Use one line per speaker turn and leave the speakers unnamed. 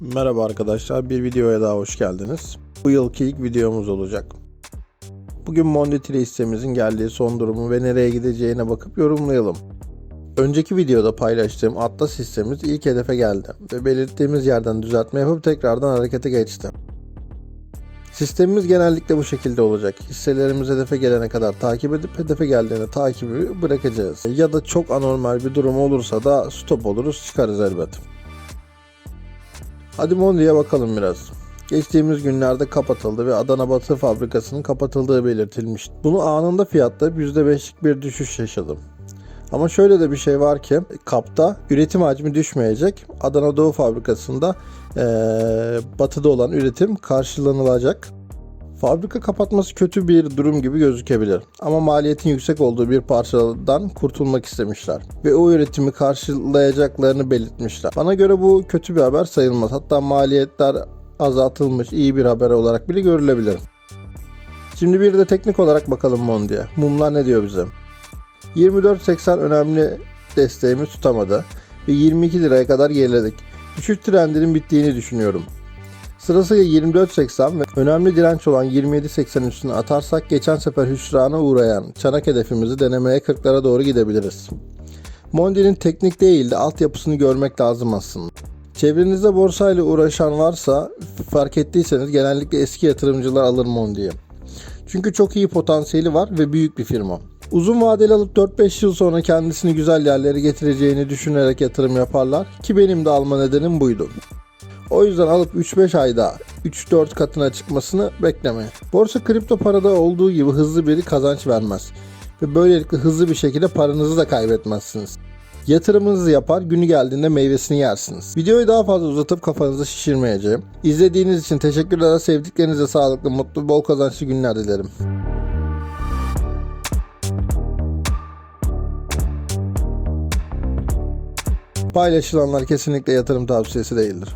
Merhaba arkadaşlar, bir videoya daha hoş geldiniz. Bu yılki ilk videomuz olacak. Bugün Monditri hissemizin geldiği son durumu ve nereye gideceğine bakıp yorumlayalım. Önceki videoda paylaştığım Atlas hissemiz ilk hedefe geldi ve belirttiğimiz yerden düzeltme yapıp tekrardan harekete geçti. Sistemimiz genellikle bu şekilde olacak. Hisselerimiz hedefe gelene kadar takip edip hedefe geldiğinde takibi bırakacağız. Ya da çok anormal bir durum olursa da stop oluruz çıkarız elbet. Hadi Mondi'ye bakalım biraz. Geçtiğimiz günlerde kapatıldı ve Adana Batı fabrikasının kapatıldığı belirtilmiş. Bunu anında fiyatta %5'lik bir düşüş yaşadım. Ama şöyle de bir şey var ki kapta üretim hacmi düşmeyecek. Adana Doğu fabrikasında eee, batıda olan üretim karşılanılacak. Fabrika kapatması kötü bir durum gibi gözükebilir. Ama maliyetin yüksek olduğu bir parçadan kurtulmak istemişler. Ve o üretimi karşılayacaklarını belirtmişler. Bana göre bu kötü bir haber sayılmaz. Hatta maliyetler azaltılmış iyi bir haber olarak bile görülebilir. Şimdi bir de teknik olarak bakalım Mondi'ye. Mumlar ne diyor bize? 24.80 önemli desteğimi tutamadı ve 22 liraya kadar geriledik. Düşüş trendinin bittiğini düşünüyorum. Sırasıyla 24.80 ve önemli direnç olan 27.80 üstüne atarsak geçen sefer hüsrana uğrayan çanak hedefimizi denemeye 40'lara doğru gidebiliriz. Mondi'nin teknik değil de altyapısını görmek lazım aslında. Çevrenizde borsayla uğraşan varsa fark ettiyseniz genellikle eski yatırımcılar alır Mondi'yi. Çünkü çok iyi potansiyeli var ve büyük bir firma. Uzun vadeli alıp 4-5 yıl sonra kendisini güzel yerlere getireceğini düşünerek yatırım yaparlar ki benim de alma nedenim buydu. O yüzden alıp 3-5 ayda 3-4 katına çıkmasını beklemeyin. Borsa kripto parada olduğu gibi hızlı bir kazanç vermez. Ve böylelikle hızlı bir şekilde paranızı da kaybetmezsiniz. Yatırımınızı yapar, günü geldiğinde meyvesini yersiniz. Videoyu daha fazla uzatıp kafanızı şişirmeyeceğim. İzlediğiniz için teşekkürler. Sevdiklerinize sağlıklı, mutlu, bol kazançlı günler dilerim. Paylaşılanlar kesinlikle yatırım tavsiyesi değildir.